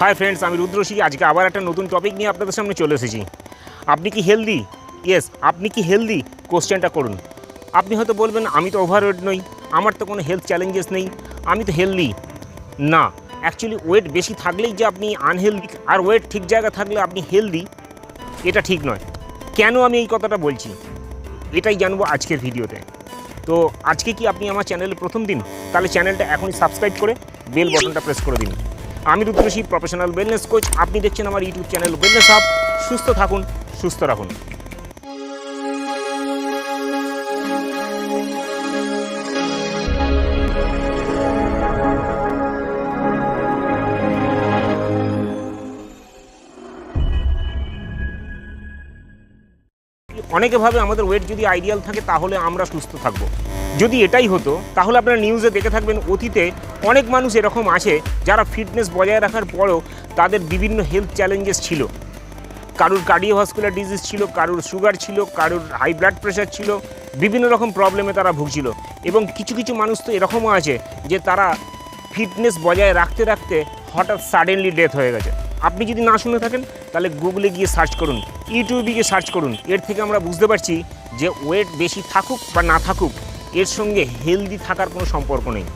Hi friends আমি রুদ্রশী। আজকে আবার একটা নতুন টপিক নিয়ে আপনাদের সামনে চলে এসেছি। আপনি কি হেলদি ইয়েস আপনি কি হেলদি কোশ্চেনটা করুন। আপনি হয়তো বলবেন, আমি তো ওভারওয়েট নই, আমার তো কোনো হেলথ চ্যালেঞ্জেস নেই, আমি তো হেলদি না অ্যাকচুয়ালি ওয়েট বেশি থাকলেই যে আপনি আনহেলদি আর ওয়েট ঠিক জায়গা থাকলে আপনি হেলদি এটা ঠিক নয়। কেন আমি এই কথাটা বলছি? এটাই জানব আজকের ভিডিওতে। তো আজকে কি আপনি আমার চ্যানেলে প্রথম দিন? তাহলে চ্যানেলটা এখনই সাবস্ক্রাইব করে বেল বাটনটা প্রেস করে দিন। আমি রুদ্রশী প্রফেশনাল ওয়েলনেস কোচ আপনি দেখছেন আমার ইউটিউব চ্যানেল ওয়েলনেস আপ সুস্থ থাকুন, সুস্থ রাখুন। অনেকে ভাবে আমাদের ওয়েট যদি আইডিয়াল থাকে তাহলে আমরা সুস্থ থাকব। যদি এটাই হতো, তাহলে আপনারা নিউজে দেখে থাকবেন, অতীতে অনেক মানুষ এরকম আছে যারা ফিটনেস বজায় রাখার পরও তাদের বিভিন্ন হেলথ চ্যালেঞ্জেস ছিল। কারুর কার্ডিওভাস্কুলার ডিজিজ ছিল, কারুর সুগার ছিল, কারুর হাই ব্লাড প্রেশার ছিল, বিভিন্ন রকম প্রবলেমে তারা ভুগছিল। এবং কিছু কিছু মানুষ তো এরকমও আছে যে তারা ফিটনেস বজায় রাখতে রাখতে হঠাৎ সাডেনলি ডেথ হয়ে গেছে। আপনি যদি না শুনে থাকেন, তাহলে গুগলে গিয়ে সার্চ করুন ইউটিউবে গিয়ে সার্চ করুন। এর থেকে আমরা বুঝতে পারছি যে ওয়েট বেশি থাকুক বা না থাকুক, এর সঙ্গে হেলদি থাকার কোনো সম্পর্ক নেই।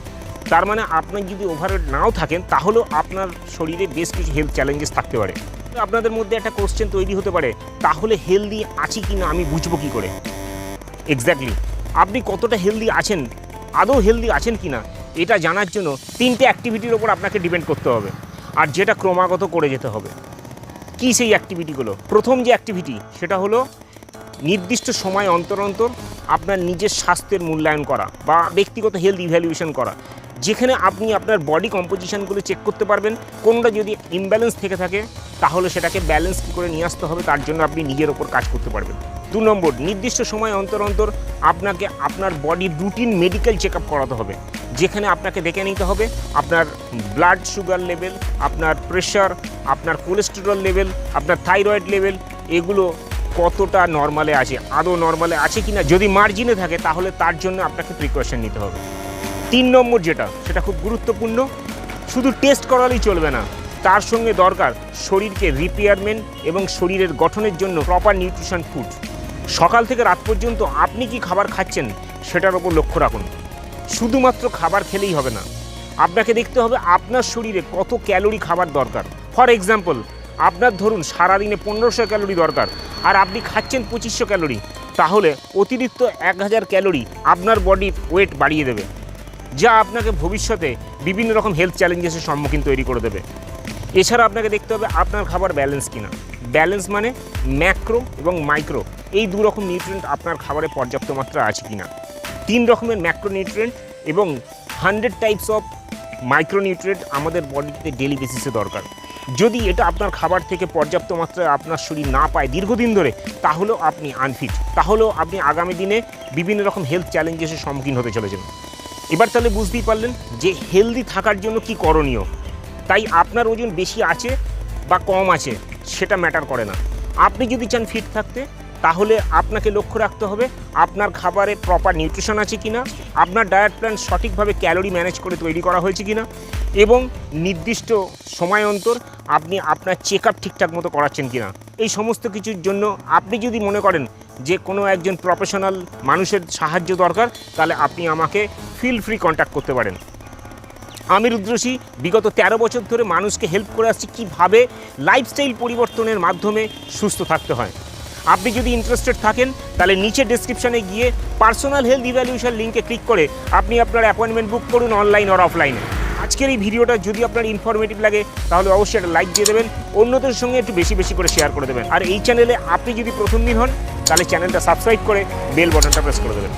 তার মানে আপনি যদি ওভারওয়েট নাও থাকেন, তাহলেও আপনার শরীরে বেশ কিছু হেলথ চ্যালেঞ্জেস থাকতে পারে। আপনাদের মধ্যে একটা কোশ্চেন তৈরি হতে পারে, তাহলে হেলদি আছি কি না আমি বুঝব কী করে? এক্স্যাক্টলি আপনি কতটা হেলদি আছেন, আদৌ হেলদি আছেন কি না এটা জানার জন্য তিনটে অ্যাক্টিভিটির ওপর আপনাকে ডিপেন্ড করতে হবে। আর যেটা ক্রমাগত করে যেতে হবে। কী সেই অ্যাক্টিভিটিগুলো প্রথম যে অ্যাক্টিভিটি সেটা হলো নির্দিষ্ট সময় অন্তর অন্তর আপনার নিজের স্বাস্থ্যের মূল্যায়ন করা বা ব্যক্তিগত হেলথ ইভ্যালুয়েশন করা। যেখানে আপনি আপনার বডি কম্পোজিশানগুলো চেক করতে পারবেন, কোনটা যদি ইমব্যালেন্স থেকে থাকে, তাহলে সেটাকে ব্যালেন্স কী করে নিয়ে আসতে হবে, তার জন্য আপনি নিজের ওপর কাজ করতে পারবেন। দু নম্বর, নির্দিষ্ট সময় অন্তর অন্তর আপনাকে আপনার বডির রুটিন মেডিকেল চেক করাতে হবে। যেখানে আপনাকে দেখে নিতে হবে আপনার ব্লাড সুগার লেভেল আপনার প্রেশার আপনার কোলেস্টেরল লেভেল আপনার থাইরয়েড লেভেল এগুলো কতটা নর্মালে আছে, আদৌ নর্মালে আছে কি না যদি মার্জিনে থাকে, তাহলে তার জন্য আপনাকে প্রিকশন নিতে হবে। তিন নম্বর যেটা, সেটা খুব গুরুত্বপূর্ণ, শুধু টেস্ট করালেই চলবে না, তার সঙ্গে দরকার শরীরকে রিপেয়ারমেন্ট এবং শরীরের গঠনের জন্য প্রপার নিউট্রিশন ফুড সকাল থেকে রাত পর্যন্ত আপনি কি খাবার খাচ্ছেন সেটার ওপর লক্ষ্য রাখুন। শুধুমাত্র খাবার খেলেই হবে না। আপনাকে দেখতে হবে আপনার শরীরে কত ক্যালোরি খাবার দরকার। ফর এক্সাম্পল, আপনার ধরুন সারাদিনে পনেরোশো ক্যালোরি দরকার আর আপনি খাচ্ছেন পঁচিশশো ক্যালোরি। তাহলে অতিরিক্ত এক হাজার ক্যালোরি আপনার বডির ওয়েট বাড়িয়ে দেবে, যা আপনাকে ভবিষ্যতে বিভিন্ন রকম হেলথ চ্যালেঞ্জেসের সম্মুখীন তৈরি করে দেবে। এছাড়া আপনাকে দেখতে হবে আপনার খাবার ব্যালেন্স কিনা। ব্যালেন্স মানে ম্যাক্রো এবং মাইক্রো। এই দু রকম নিউট্রিয়েন্ট আপনার খাবারে পর্যাপ্ত মাত্রা আছে কি না তিন রকমের ম্যাক্রো নিউট্রিয়েন্ট এবং হান্ড্রেড টাইপস অফ মাইক্রোনিউট্রিয়েন্ট আমাদের বডিতে ডেলি বেসিসে দরকার। যদি এটা আপনার খাবার থেকে পর্যাপ্ত মাত্রায় আপনার শরীর না পায় দীর্ঘদিন ধরে, তাহলেও আপনি আনফিট তাহলেও আপনি আগামী দিনে বিভিন্ন রকম হেলথ চ্যালেঞ্জেসের সম্মুখীন হতে চলেছেন। এবার তাহলে বুঝতেই পারলেন যে হেলদি থাকার জন্য কি করণীয়। তাই আপনার ওজন বেশি আছে বা কম আছে সেটা ম্যাটার করে না। আপনি যদি চান ফিট থাকতে, তাহলে আপনাকে লক্ষ্য রাখতে হবে আপনার খাবারে প্রপার নিউট্রিশন আছে কিনা, আপনার ডায়েট প্ল্যান সঠিকভাবে ক্যালোরি ম্যানেজ করে তৈরি করা হয়েছে কিনা, এবং নির্দিষ্ট সময় অন্তর আপনি আপনার চেক আপ ঠিকঠাক মতো করাচ্ছেন কিনা। এই সমস্ত কিছুর জন্য আপনি যদি মনে করেন যে কোনো একজন প্রফেশনাল মানুষের সাহায্য দরকার, তাহলে আপনি আমাকে ফিল ফ্রি কন্ট্যাক্ট করতে পারেন। আমি রুদ্রশী বিগত ১৩ বছর ধরে মানুষকে হেল্প করে আসছি কীভাবে লাইফস্টাইল পরিবর্তনের মাধ্যমে সুস্থ থাকতে হয়। আপনি যদি ইন্টারেস্টেড থাকেন, তাহলে নিচে ডেসক্রিপশনে গিয়ে পার্সোনাল হেলথ ইভ্যালুয়েশন লিঙ্কে ক্লিক করে আপনি আপনার অ্যাপয়েন্টমেন্ট বুক করুন অনলাইন আর অফলাইনে আজকের এই ভিডিওটা যদি আপনার ইনফরমেটিভ লাগে, তাহলে অবশ্যই একটা লাইক দিয়ে দেবেন, অন্যদের সঙ্গে একটু বেশি বেশি করে শেয়ার করে দেবেন। আর এই চ্যানেলে আপনি যদি প্রথম দিন হন তাহলে চ্যানেলটা সাবস্ক্রাইব করে বেল বাটনটা প্রেস করে দেবেন।